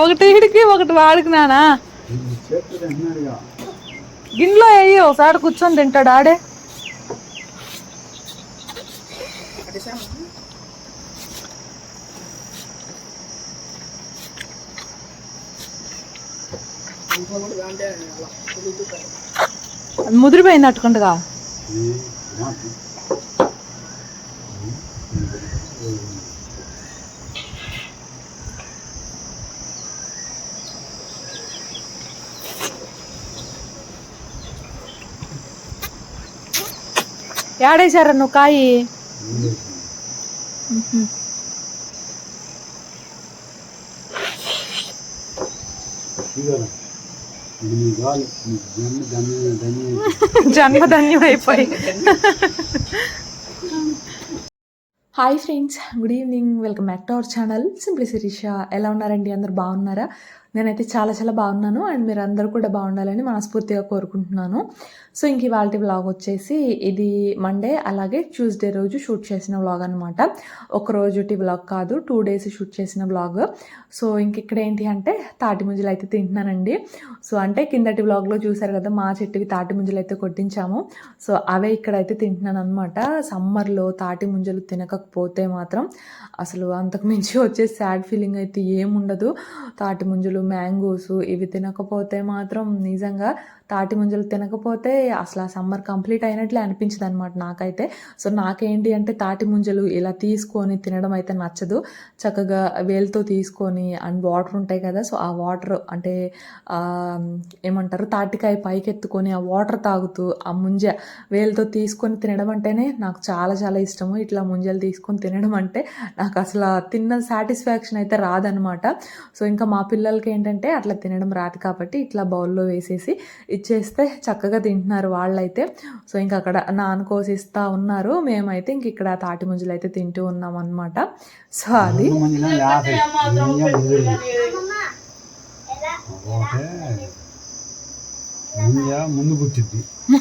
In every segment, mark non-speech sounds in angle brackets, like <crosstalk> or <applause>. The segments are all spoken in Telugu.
ఒకటి ఇడికి ఒకటి వాడుకున్నానా గిన్నెలో వేయి ఒకసారి కూర్చొని తింటాడు ఆడే. ముదిరిపోయినట్టుకుంటుగా ముదిరిపోయింది ఈ మాకు ఏడేశారా నువ్వు కాయి? జన్మధన్యం అయిపోయి <laughs> hi friends good evening welcome back to our channel simply Sirisha ఎలా ఉన్నారండి? అందరు బాగున్నారా? నేనైతే చాలా చాలా బాగున్నాను అండ్ మీరు అందరూ కూడా బాగుండాలని మనస్ఫూర్తిగా కోరుకుంటున్నాను. సో ఇంక ఇవాళ వ్లాగ్ వచ్చేసి ఇది మండే అలాగే ట్యూస్డే రోజు షూట్ చేసిన వ్లాగ్ అనమాట ఒక రోజుటి వ్లాగ్ కాదు టూ డేస్ షూట్ చేసిన వ్లాగ్ సో ఇంక ఇక్కడ ఏంటి అంటే తాటి ముంజలు అయితే తింటున్నానండి. సో అంటే కిందటి వ్లాగ్లో చూసారు కదా మా చెట్టుకి తాటి ముంజలు అయితే కొట్టించాము. సో అవే ఇక్కడైతే తింటున్నాను అనమాట సమ్మర్లో తాటి ముంజలు తినకపోతే మాత్రం అసలు అంతకు మించి వచ్చే సాడ్ ఫీలింగ్ అయితే ఏముండదు. తాటి ముంజలు మ్యాంగోస్ ఇవి తినకపోతే మాత్రం నిజంగా తాటి ముంజలు తినకపోతే అసలు ఆ సమ్మర్ కంప్లీట్ అయినట్లే అనిపించదు అనమాట నాకైతే. సో నాకేంటి అంటే తాటి ముంజలు ఇలా తీసుకొని తినడం అయితే నచ్చదు. చక్కగా వేలుతో తీసుకొని అండ్ వాటర్ ఉంటాయి కదా సో ఆ వాటర్ అంటే ఏమంటారు తాటికాయ పైకెత్తుకొని ఆ వాటర్ తాగుతూ ఆ ముంజ వేలుతో తీసుకొని తినడం అంటేనే నాకు చాలా చాలా ఇష్టము. ఇట్లా ముంజలు తీసుకొని తినడం అంటే నాకు అసలు తిన్న సాటిస్ఫాక్షన్ అయితే రాదనమాట సో ఇంకా మా పిల్లలకి ఏంటంటే అట్లా తినడం రాదు కాబట్టి ఇట్లా బౌల్లో వేసేసి ఇచ్చేస్తే చక్కగా తింటున్నారు వాళ్ళైతే. సో ఇంకా అక్కడ నాన్న కోసిస్తా ఉన్నారు. మేమైతే ఇంక ఇక్కడ తాటి ముంజలు అయితే తింటూ ఉన్నాం అనమాట సో అది. ముందు <laughs>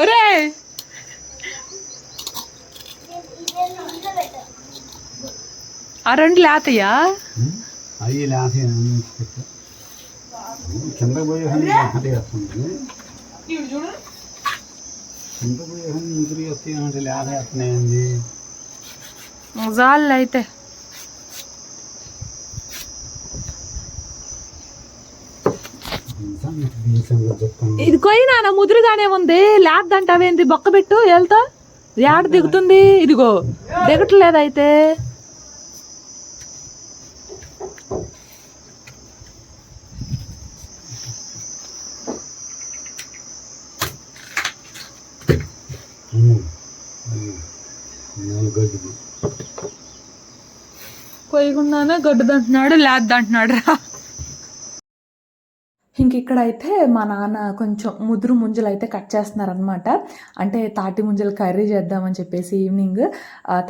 ఒరే! ఆ రెండు లేతయ్యా? అవి లేసి కింద పోయే వేస్తుంది కింద పోయే హండి ముదిరి వస్తాయి అంటే లేత వేస్తున్నాయండి జాళ్ళు అయితే. ఇది కొయ్యి నాన్న ముదురుగానే ఉంది. లేద్దంటావేంది? బొక్క పెట్టు వెళ్తా ఏడ దిగుతుంది? ఇదిగో దిగట్లేదు అయితే నాలుగు గడ్డదంటున్నాడు లేద్దంటున్నాడు రా ఇక్కడైతే మా నాన్న కొంచెం ముదురు ముంజలు అయితే కట్ చేస్తున్నారనమాట అంటే తాటి ముంజలు కర్రీ చేద్దామని చెప్పేసి ఈవినింగ్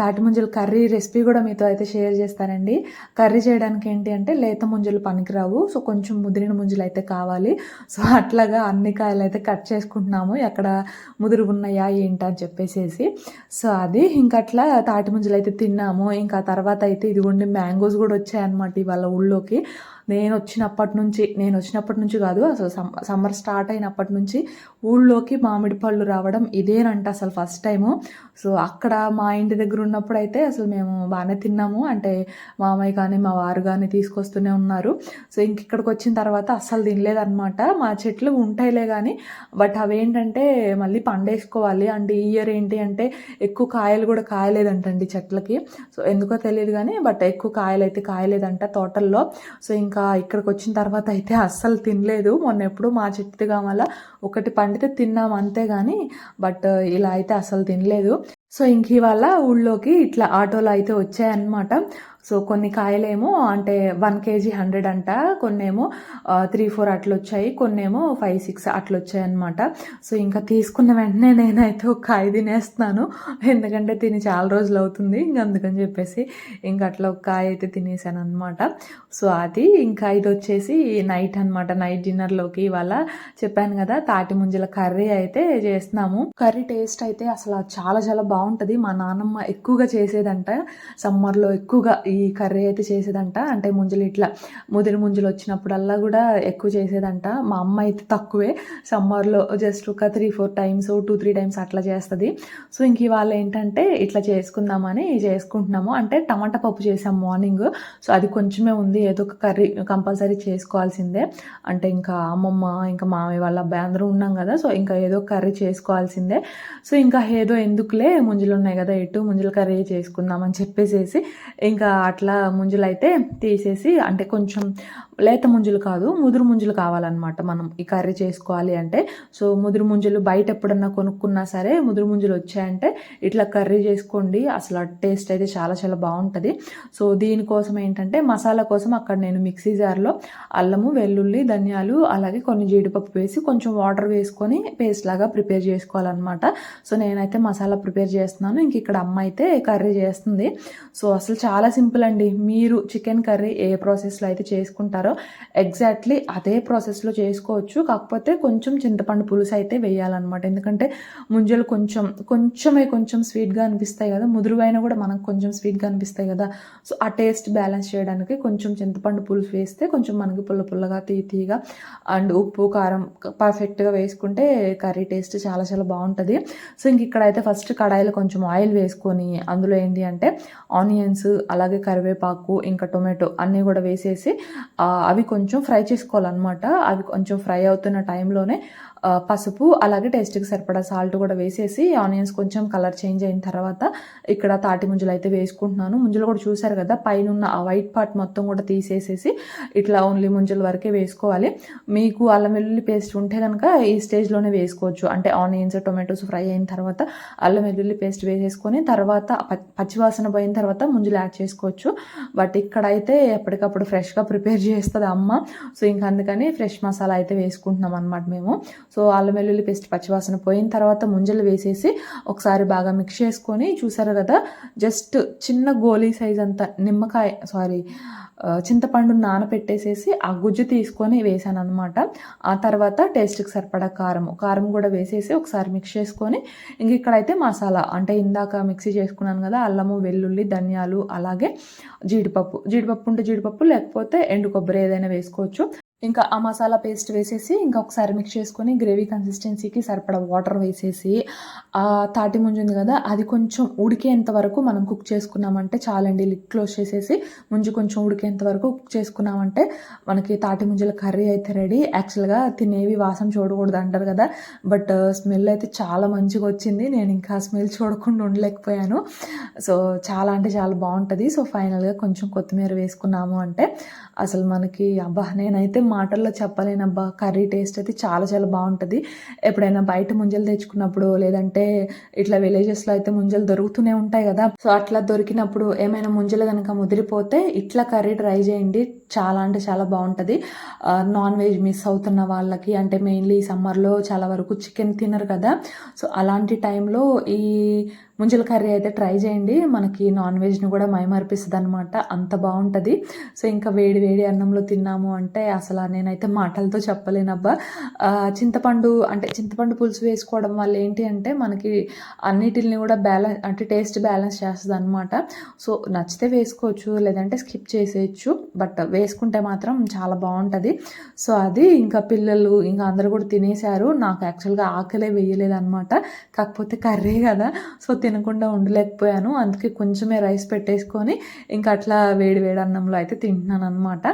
తాటి ముంజలు కర్రీ రెసిపీ కూడా మీతో అయితే షేర్ చేస్తానండి. కర్రీ చేయడానికి ఏంటి అంటే లేత ముంజలు పనికిరావు. సో కొంచెం ముదిరిన ముంజలు అయితే కావాలి. సో అట్లాగా అన్ని కాయలు అయితే కట్ చేసుకుంటున్నాము. ఎక్కడ ముదురు ఉన్నాయా ఏంటి అని చెప్పేసేసి. సో అది ఇంకా అట్లా తాటి ముంజలు అయితే తిన్నాము. ఇంకా తర్వాత అయితే ఇదిగోండి మ్యాంగోస్ కూడా వచ్చాయన్నమాట ఇవాళ ఊళ్ళోకి. నేను వచ్చినప్పటి నుంచి నేను వచ్చినప్పటి నుంచి కాదు అసలు సమ్ సమ్మర్ స్టార్ట్ అయినప్పటి నుంచి ఊళ్ళోకి మామిడి పళ్ళు రావడం ఇదేనంట అసలు ఫస్ట్ టైము. సో అక్కడ మా ఇంటి దగ్గర ఉన్నప్పుడు అయితే అసలు మేము బాగానే తిన్నాము. అంటే మామయ్య కానీ మా వారు కానీ తీసుకొస్తూనే ఉన్నారు. సో ఇంక ఇక్కడికి వచ్చిన తర్వాత అస్సలు తినలేదన్నమాట. మా చెట్లు ఉంటాయిలే కానీ బట్ అవేంటంటే మళ్ళీ పండేసుకోవాలి. అండ్ ఈ ఇయర్ ఏంటి అంటే ఎక్కువ కాయలు కూడా కాయలేదంటండి చెట్లకి. సో ఎందుకో తెలియదు కానీ బట్ ఎక్కువ కాయలు అయితే కాయలేదంట తోటల్లో. సో ఇంకా ఇక్కడికి వచ్చిన తర్వాత అయితే అస్సలు తినలేదు. మొన్న ఎప్పుడు మా చెట్టుగా వల్ల ఒకటి పండితే తిన్నాం అంతే కానీ బట్ ఇలా అయితే అస్సలు తినలేదు. సో ఇంక ఇవాళ ఊళ్ళోకి ఇట్లా ఆటోలో అయితే వచ్చాయన్నమాట. సో కొన్ని కాయలేమో అంటే వన్ కేజీ హండ్రెడ్ అంట కొన్నేమో త్రీ ఫోర్ అట్లా వచ్చాయి కొన్నేమో ఫైవ్ సిక్స్ అట్లా వచ్చాయి అనమాట సో ఇంకా తీసుకున్న వెంటనే నేనైతే ఒక కాయ తినేస్తున్నాను. ఎందుకంటే తిని చాలా రోజులు అవుతుంది ఇంక అందుకని చెప్పేసి ఇంక అట్లా ఒక కాయ అయితే తినేసాను అనమాట సో అది ఇంకా ఇది వచ్చేసి నైట్ అనమాట నైట్ డిన్నర్లోకి ఇవాళ చెప్పాను కదా తాటి ముంజల కర్రీ అయితే చేస్తున్నాము. కర్రీ టేస్ట్ అయితే అసలు చాలా చాలా బాగుంది బాగుంటుంది. మా నాన్నమ్మ ఎక్కువగా చేసేదంట సమ్మర్లో ఎక్కువగా ఈ కర్రీ అయితే చేసేదంట. అంటే ముంజలు ఇట్లా ముదిరి ముంజలు వచ్చినప్పుడల్లా కూడా ఎక్కువ చేసేదంట. మా అమ్మ అయితే తక్కువే. సమ్మర్లో జస్ట్ ఒక three four times two three times అట్లా చేస్తుంది. సో ఇంక ఇవాళ ఏంటంటే ఇట్లా చేసుకుందామని చేసుకుంటున్నాము. అంటే టమాటా పప్పు చేసాం మార్నింగ్. సో అది కొంచెమే ఉంది. ఏదో ఒక కర్రీ కంపల్సరీ చేసుకోవాల్సిందే. అంటే ఇంకా అమ్మమ్మ ఇంకా మామయ్య వాళ్ళ అబ్బాయి అందరూ ఉన్నాం కదా. సో ఇంకా ఏదో ఒక కర్రీ చేసుకోవాల్సిందే. సో ఇంకా ఏదో ఎందుకులే ముంజలు ఉన్నాయి కదా ఎటు ముంజల కర్రీ చేసుకుందాం అని చెప్పేసేసి ఇంకా అట్లా ముంజులు అయితే తీసేసి అంటే కొంచెం లేత ముంజులు కాదు ముదురు ముంజులు కావాలన్నమాట మనం ఈ కర్రీ చేసుకోవాలి అంటే. సో ముదురు ముంజలు బయట ఎప్పుడన్నా కొనుక్కున్నా సరే ముదురు ముంజలు వచ్చాయంటే ఇట్లా కర్రీ చేసుకోండి. అసలు టేస్ట్ అయితే చాలా చాలా బాగుంటుంది. సో దీనికోసం ఏంటంటే మసాలా కోసం అక్కడ నేను మిక్సీ జార్లో అల్లము వెల్లుల్లి ధనియాలు అలాగే కొన్ని జీడిపప్పు వేసి కొంచెం వాటర్ వేసుకొని పేస్ట్ లాగా ప్రిపేర్ చేసుకోవాలన్నమాట. సో నేనైతే మసాలా ప్రిపేర్ చేస్తున్నాను. ఇంక ఇక్కడ అమ్మ అయితే కర్రీ చేస్తుంది. సో అసలు చాలా సింపుల్ అండి. మీరు చికెన్ కర్రీ ఏ ప్రాసెస్లో అయితే చేసుకుంటారో ఎగ్జాక్ట్లీ అదే ప్రాసెస్లో చేసుకోవచ్చు. కాకపోతే కొంచెం చింతపండు పులుసు అయితే వేయాలన్నమాట. ఎందుకంటే ముంజలు కొంచెం కొంచెమే కొంచెం స్వీట్గా అనిపిస్తాయి కదా. ముదురువైన కూడా మనకు కొంచెం స్వీట్గా అనిపిస్తాయి కదా. సో ఆ టేస్ట్ బ్యాలెన్స్ చేయడానికి కొంచెం చింతపండు పులుసు వేస్తే కొంచెం మనకి పుల్ల పుల్లగా తీ తీగా అండ్ ఉప్పు కారం పర్ఫెక్ట్గా వేసుకుంటే కర్రీ టేస్ట్ చాలా చాలా బాగుంటుంది. సో ఇంక ఇక్కడైతే ఫస్ట్ కడాయిలో కొంచెం ఆయిల్ వేసుకొని అందులో ఏంటి అంటే ఆనియన్స్ అలాగే కరివేపాకు ఇంకా టొమాటో అన్నీ కూడా వేసేసి అవి కొంచెం ఫ్రై చేసుకోవాలన్నమాట. అవి కొంచెం ఫ్రై అవుతున్న టైంలోనే పసుపు అలాగే టేస్ట్కి సరిపడా సాల్ట్ కూడా వేసేసి ఆనియన్స్ కొంచెం కలర్ చేంజ్ అయిన తర్వాత ఇక్కడ తాటి ముంజలు అయితే వేసుకుంటున్నాను. ముంజలు కూడా చూసారు కదా పైన ఉన్న ఆ వైట్ పార్ట్ మొత్తం కూడా తీసేసేసి ఇట్లా ఓన్లీ ముంజల వరకే వేసుకోవాలి. మీకు అల్లం వెల్లుల్లి పేస్ట్ ఉంటే కనుక ఈ స్టేజ్లోనే వేసుకోవచ్చు. అంటే ఆనియన్స్ టొమాటోస్ ఫ్రై అయిన తర్వాత అల్లం వెల్లుల్లి పేస్ట్ వేసేసుకొని తర్వాత పచ్చివాసన పోయిన తర్వాత ముంజలు యాడ్ చేసుకోవచ్చు. బట్ ఇక్కడైతే ఎప్పటికప్పుడు ఫ్రెష్గా ప్రిపేర్ చేస్తుంది అమ్మ. సో ఇంక అందుకని ఫ్రెష్ మసాలా అయితే వేసుకుంటున్నాం అనమాట మేము. సో అల్లం వెల్లుల్లి పేస్ట్ పచ్చివాసన పోయిన తర్వాత ముంజలు వేసేసి ఒకసారి బాగా మిక్స్ చేసుకొని చూసారు కదా జస్ట్ చిన్న గోలీ సైజ్ అంత నిమ్మకాయ సారీ చింతపండు నానబెట్టేసేసి ఆ గుజ్జు తీసుకొని వేసాను అనమాట ఆ తర్వాత టేస్ట్కి సరిపడా కారం కారం కూడా వేసేసి ఒకసారి మిక్స్ చేసుకొని ఇంక ఇక్కడైతే మసాలా అంటే ఇందాక మిక్సీ చేసుకున్నాను కదా అల్లము వెల్లుల్లి ధనియాలు అలాగే జీడిపప్పు. జీడిపప్పు ఉంటే జీడిపప్పు లేకపోతే ఎండు కొబ్బరి ఏదైనా వేసుకోవచ్చు. ఇంకా ఆ మసాలా పేస్ట్ వేసేసి ఇంకా ఒకసారి మిక్స్ చేసుకొని గ్రేవీ కన్సిస్టెన్సీకి సరిపడా వాటర్ వేసేసి ఆ తాటి ముంజు ఉంది కదా అది కొంచెం ఉడికేంత వరకు మనం కుక్ చేసుకున్నామంటే చాలండి. లిడ్ క్లోజ్ చేసేసి ముంజు కొంచెం ఉడికేంత వరకు కుక్ చేసుకున్నామంటే మనకి తాటి ముంజల కర్రీ అయితే రెడీ యాక్చువల్గా తినేవి వాసన చూడకూడదు అంటారు కదా బట్ స్మెల్ uh, అయితే చాలా మంచిగా వచ్చింది. నేను ఇంకా స్మెల్ చూడకుండా ఉండలేకపోయాను. సో చాలా అంటే చాలా బాగుంటుంది. సో ఫైనల్గా కొంచెం కొత్తిమీర వేసుకున్నాము అంటే అసలు మనకి అబ్బా నేనైతే మాటల్లో చెప్పలేనబ్బా. కర్రీ టేస్ట్ అయితే చాలా చాలా బాగుంటుంది. ఎప్పుడైనా బయట ముంజలు తెచ్చుకున్నప్పుడు లేదంటే ఇట్లా విలేజెస్లో అయితే ముంజలు దొరుకుతూనే ఉంటాయి కదా. సో అట్లా దొరికినప్పుడు ఏమైనా ముంజలు కనుక ముదిరిపోతే ఇట్లా కర్రీ ట్రై చేయండి. చాలా అంటే చాలా బాగుంటుంది. నాన్ వెజ్ మిస్ అవుతున్న వాళ్ళకి అంటే మెయిన్లీ ఈ సమ్మర్లో చాలా వరకు చికెన్ తినరు కదా. సో అలాంటి టైంలో ఈ ముంజల కర్రీ అయితే ట్రై చేయండి. మనకి నాన్ వెజ్ని కూడా మైమర్పిస్తుంది అనమాట అంత బాగుంటుంది. సో ఇంకా వేడి వేడి అన్నంలో తిన్నాము అంటే అసలు నేనైతే మాటలతో చెప్పలేనబ్బా. చింతపండు అంటే చింతపండు పులుసు వేసుకోవడం వల్ల ఏంటి అంటే మనకి అన్నిటిని కూడా బ్యాలెన్స్ అంటే టేస్ట్ బ్యాలెన్స్ చేస్తుంది అనమాట సో నచ్చితే వేసుకోవచ్చు లేదంటే స్కిప్ చేసేయచ్చు. బట్ వేసుకుంటే మాత్రం చాలా బాగుంటుంది. సో అది ఇంకా పిల్లలు ఇంకా అందరూ కూడా తినేశారు. నాకు యాక్చువల్గా ఆకలే వేయలేదు అనమాట కాకపోతే కర్రీ కదా సో తినకుండా ఉండలేకపోయాను. అందుకే కొంచెమే రైస్ పెట్టేసుకొని ఇంకా అట్లా వేడి వేడి అన్నంలో అయితే తింటున్నాను అనమాట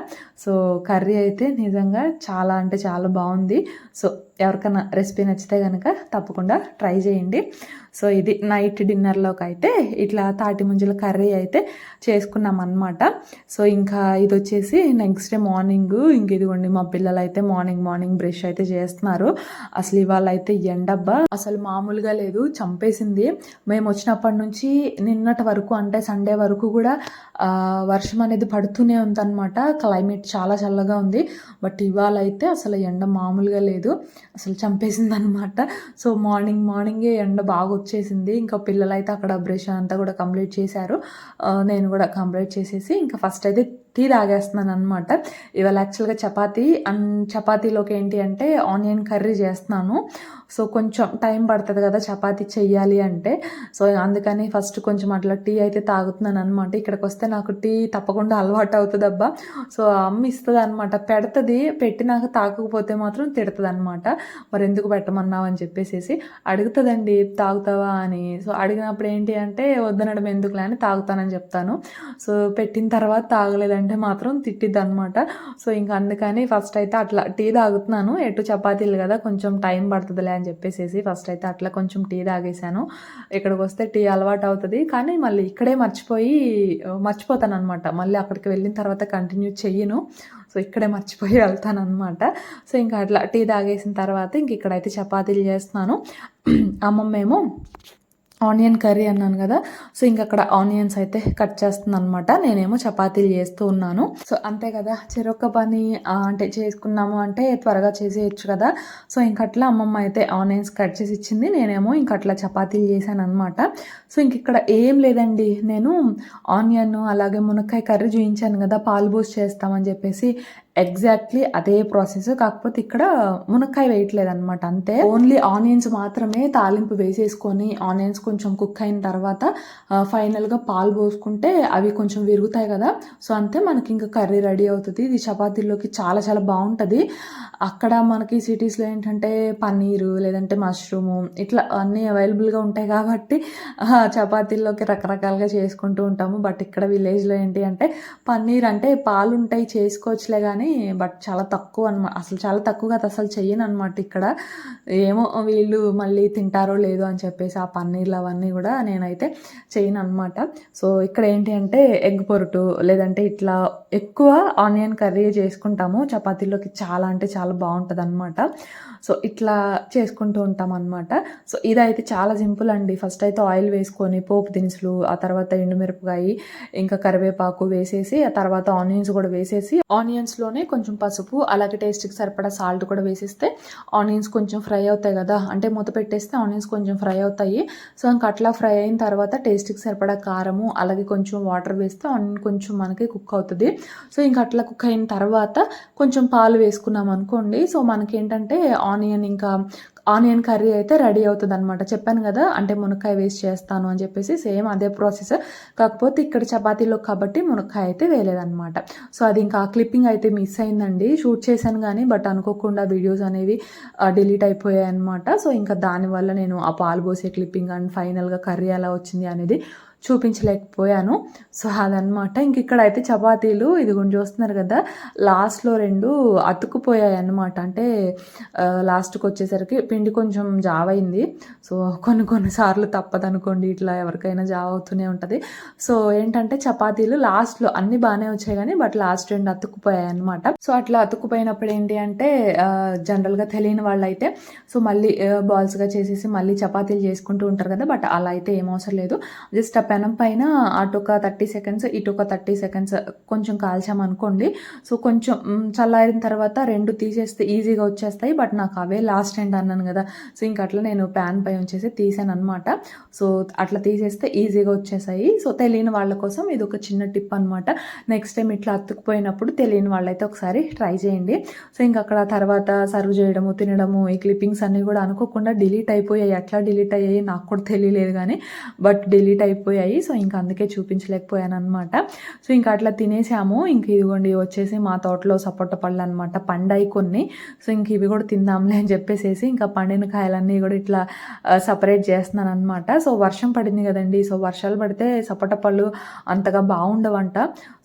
సో కర్రీ అయితే నిజంగా చాలా అంటే చాలా బాగుంది. సో ఎవరికైనా రెసిపీ నచ్చితే కనుక తప్పకుండా ట్రై చేయండి. సో ఇది నైట్ డిన్నర్లోకి అయితే ఇట్లా తాటి ముంజల కర్రీ అయితే చేసుకున్నాం అనమాట సో ఇంకా ఇది వచ్చేసి నెక్స్ట్ డే మార్నింగ్ ఇంక ఇదిగోండి మా పిల్లలు అయితే మార్నింగ్ మార్నింగ్ బ్రష్ అయితే చేస్తున్నారు. అసలు ఇవాళ అయితే ఎండబ్బా అసలు మామూలుగా లేదు చంపేసింది. మేము వచ్చినప్పటి నుంచి నిన్నటి వరకు అంటే సండే వరకు కూడా వర్షం అనేది పడుతూనే ఉందన్నమాట. క్లైమేట్ చాలా చల్లగా ఉంది. బట్ ఇవాళ అయితే అసలు ఎండ మామూలుగా లేదు. అసలు చంపేసింది అనమాట సో మార్నింగ్ మార్నింగే ఎండ బాగా వచ్చేసింది. ఇంకా పిల్లలైతే అక్కడ బ్రష్ అంతా కూడా కంప్లీట్ చేశారు. నేను కూడా కంప్లీట్ చేసేసి ఇంకా ఫస్ట్ అయితే టీ తాగేస్తున్నాను అనమాట ఇవాళ యాక్చువల్గా చపాతీ అండ్ చపాతీలోకి ఏంటి అంటే ఆనియన్ కర్రీ చేస్తున్నాను. సో కొంచెం టైం పడుతుంది కదా చపాతీ చెయ్యాలి అంటే. సో అందుకని ఫస్ట్ కొంచెం అట్లా టీ అయితే తాగుతున్నాను అనమాట ఇక్కడికి వస్తే నాకు టీ తప్పకుండా అలవాటు అవుతుంది అబ్బా సో అమ్మ ఇస్తుంది అనమాట పెడుతుంది పెట్టినాక తాగకపోతే మాత్రం తిడుతుంది అనమాట మరి ఎందుకు పెట్టమన్నావు అని చెప్పేసి అడుగుతుందండి తాగుతావా అని. సో అడిగినప్పుడు ఏంటి అంటే వద్దనడం ఎందుకులే అని తాగుతానని చెప్తాను. సో పెట్టిన తర్వాత తాగలేదండి. అంటే మాత్రం తిట్టిద్ది అనమాట సో ఇంకా అందుకని ఫస్ట్ అయితే అట్లా టీ తాగుతున్నాను. ఎటు చపాతీలు కదా కొంచెం టైం పడుతుందిలే అని చెప్పేసి ఫస్ట్ అయితే అట్లా కొంచెం టీ తాగేసాను ఇక్కడికి వస్తే టీ అలవాటు అవుతుంది కానీ మళ్ళీ ఇక్కడే మర్చిపోయి మర్చిపోతాను అనమాట మళ్ళీ అక్కడికి వెళ్ళిన తర్వాత కంటిన్యూ చెయ్యను. సో ఇక్కడే మర్చిపోయి వెళ్తాను అనమాట సో ఇంకా అట్లా టీ తాగేసిన తర్వాత ఇంక ఇక్కడైతే చపాతీలు చేస్తున్నాను. <clears throat> అమ్మమ్మేమో ఆనియన్ కర్రీ అన్నాను కదా. సో ఇంక అక్కడ ఆనియన్స్ అయితే కట్ చేస్తుంది అనమాట నేనేమో చపాతీలు చేస్తూ ఉన్నాను. సో అంతే కదా. చెరొక్క పని అంటే చేసుకున్నాము అంటే త్వరగా చేసేయచ్చు కదా. సో ఇంక అట్లా అమ్మమ్మ అయితే ఆనియన్స్ కట్ చేసి ఇచ్చింది. నేనేమో ఇంక అట్లా చపాతీలు చేశాను అనమాట సో ఇంక ఇక్కడ ఏం లేదండి. నేను ఆనియన్ అలాగే మునక్కాయ కర్రీ చూపించాను కదా. పాలు పోసి చేస్తామని చెప్పేసి ఎగ్జాక్ట్లీ అదే ప్రాసెస్ కాకపోతే ఇక్కడ మునక్కాయ వేయట్లేదు అనమాట అంతే. ఓన్లీ ఆనియన్స్ మాత్రమే తాలింపు వేసేసుకొని ఆనియన్స్ కొంచెం కుక్ అయిన తర్వాత ఫైనల్గా పాలు పోసుకుంటే అవి కొంచెం విరుగుతాయి కదా. సో అంతే మనకి ఇంకా కర్రీ రెడీ అవుతుంది. ఇది చపాతీల్లోకి చాలా చాలా బాగుంటుంది. అక్కడ మనకి సిటీస్లో ఏంటంటే పన్నీరు లేదంటే మష్రూము ఇట్లా అన్నీ అవైలబుల్గా ఉంటాయి కాబట్టి చపాతీల్లోకి రకరకాలుగా చేసుకుంటూ ఉంటాము. బట్ ఇక్కడ విలేజ్లో ఏంటి అంటే పన్నీర్ అంటే పాలు ఉంటాయి చేసుకోవచ్చులే కానీ బట్ చాలా తక్కువ అనమాట అసలు చాలా తక్కువ కదా అసలు చెయ్యను అనమాట ఇక్కడ. ఏమో వీళ్ళు మళ్ళీ తింటారో లేదో అని చెప్పేసి ఆ పన్నీర్లు అవన్నీ కూడా నేనైతే చేయను అనమాట సో ఇక్కడ ఏంటి అంటే ఎగ్ పొరుటు లేదంటే ఇట్లా ఎక్కువ ఆనియన్ కర్రీ చేసుకుంటాము. చపాతీలోకి చాలా అంటే చాలా బాగుంటుంది అనమాట సో ఇట్లా చేసుకుంటూ ఉంటాం అనమాట సో ఇదైతే చాలా సింపుల్ అండి. ఫస్ట్ అయితే ఆయిల్ వేసుకొని పోపు దినుసులు ఆ తర్వాత ఎండుమిరపకాయ ఇంకా కరివేపాకు వేసేసి ఆ తర్వాత ఆనియన్స్ కూడా వేసేసి ఆనియన్స్లోనే కొంచెం పసుపు అలాగే టేస్ట్కి సరిపడా సాల్ట్ కూడా వేసేస్తే ఆనియన్స్ కొంచెం ఫ్రై అవుతాయి కదా. అంటే మూత పెట్టేస్తే ఆనియన్స్ కొంచెం ఫ్రై అవుతాయి. సో ఇంకా అట్లా ఫ్రై అయిన తర్వాత టేస్ట్కి సరిపడా కారము అలాగే కొంచెం వాటర్ వేస్తే ఆనియన్ కొంచెం మనకి కుక్ అవుతుంది. సో ఇంకా అట్లా కుక్ అయిన తర్వాత కొంచెం పాలు వేసుకున్నాం అనుకోండి. సో మనకి ఏంటంటే ఆనియన్ ఇంకా ఆనియన్ కర్రీ అయితే రెడీ అవుతుంది అనమాట చెప్పాను కదా అంటే మునక్కాయ వేస్ట్ చేస్తాను అని చెప్పేసి సేమ్ అదే ప్రాసెస్. కాకపోతే ఇక్కడ చపాతీలో కాబట్టి మునక్కాయ అయితే వేయలేదన్నమాట. సో అది ఇంకా క్లిప్పింగ్ అయితే మిస్ అయిందండి. షూట్ చేశాను కానీ బట్ అనుకోకుండా వీడియోస్ అనేవి డిలీట్ అయిపోయాయి అనమాట సో ఇంకా దానివల్ల నేను ఆ పాలు పోసే క్లిప్పింగ్ అండ్ ఫైనల్గా కర్రీ ఎలా వచ్చింది అనేది చూపించలేకపోయాను. సో అదనమాట ఇంక ఇక్కడ అయితే చపాతీలు ఇదిగోండి చూస్తున్నారు కదా లాస్ట్లో రెండు అతుక్కుపోయాయి అన్నమాట అంటే లాస్ట్కి వచ్చేసరికి పిండి కొంచెం జావ్ అయింది సో కొన్ని కొన్నిసార్లు తప్పదనుకోండి ఇట్లా ఎవరికైనా జావ అవుతూనే ఉంటుంది. సో ఏంటంటే చపాతీలు లాస్ట్లో అన్ని బాగానే వచ్చాయి కానీ బట్ లాస్ట్ రెండు అతుక్కుపోయాయి అనమాట సో అట్లా అతుక్కుపోయినప్పుడు ఏంటి అంటే జనరల్గా తెలియని వాళ్ళు అయితే సో మళ్ళీ బాల్స్గా చేసేసి మళ్ళీ చపాతీలు చేసుకుంటూ ఉంటారు కదా బట్ అలా అయితే ఏం అవసరం లేదు. జస్ట్ ఆ పెనం పైన అటు ఒక థర్టీ సెకండ్స్ ఇటు ఒక థర్టీ సెకండ్స్ కొంచెం కాల్చామనుకోండి సో కొంచెం చల్లారిన తర్వాత రెండు తీసేస్తే ఈజీగా వచ్చేస్తాయి. బట్ నాకు అవే లాస్ట్ ఎండ్ అన్నాను కదా. సో ఇంక అట్లా నేను ప్యాన్ పై ఉంచేసి తీసాను అనమాట సో అట్లా తీసేస్తే ఈజీగా వచ్చేసాయి. సో తెలియని వాళ్ళ కోసం ఇది ఒక చిన్న టిప్ అనమాట నెక్స్ట్ టైం ఇట్లా అతుక్కుపోయినప్పుడు తెలియని వాళ్ళైతే ఒకసారి ట్రై చేయండి. సో ఇంక అక్కడ తర్వాత సర్వ్ చేయడము తినడము ఈ క్లిప్పింగ్స్ అన్నీ కూడా అనుకోకుండా డిలీట్ అయిపోయాయి. ఎట్లా డిలీట్ అయ్యాయి నాకు కూడా తెలియలేదు కానీ. బట్ డిలీట్ అయిపోయాయి సో ఇంకా అందుకే చూపించలేకపోయాను అనమాట సో ఇంకా అట్లా తినేసాము. ఇంక ఇదిగోండి వచ్చేసి మా తోటలో సపోటా పళ్ళు అనమాట పండాయి కొన్ని. సో ఇంక ఇవి కూడా తిందాంలే అని చెప్పేసేసి ఇంకా పండిన కాయలన్నీ కూడా ఇట్లా సపరేట్ చేస్తున్నాను అనమాట సో వర్షం పడింది కదండి. సో వర్షాలు పడితే సపోటా పళ్ళు అంతగా బాగుండవంట.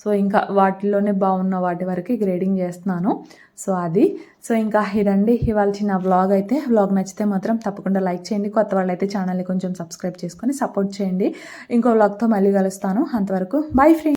సో ఇంకా వాటిలోనే బాగున్న వాటి వరకు గ్రేడింగ్ చేస్తున్నాను. సో అది. సో ఇంకా ఇదండి ఇవాళ చిన్న వ్లాగ్ అయితే వ్లాగ్ నచ్చితే మాత్రం తప్పకుండా లైక్ చేయండి. కొత్త వాళ్ళు అయితే ఛానల్ని కొంచెం సబ్స్క్రైబ్ చేసుకొని సపోర్ట్ చేయండి. ఇంకో వ్లాగ్తో మళ్ళీ కలుస్తాను. అంతవరకు బై ఫ్రెండ్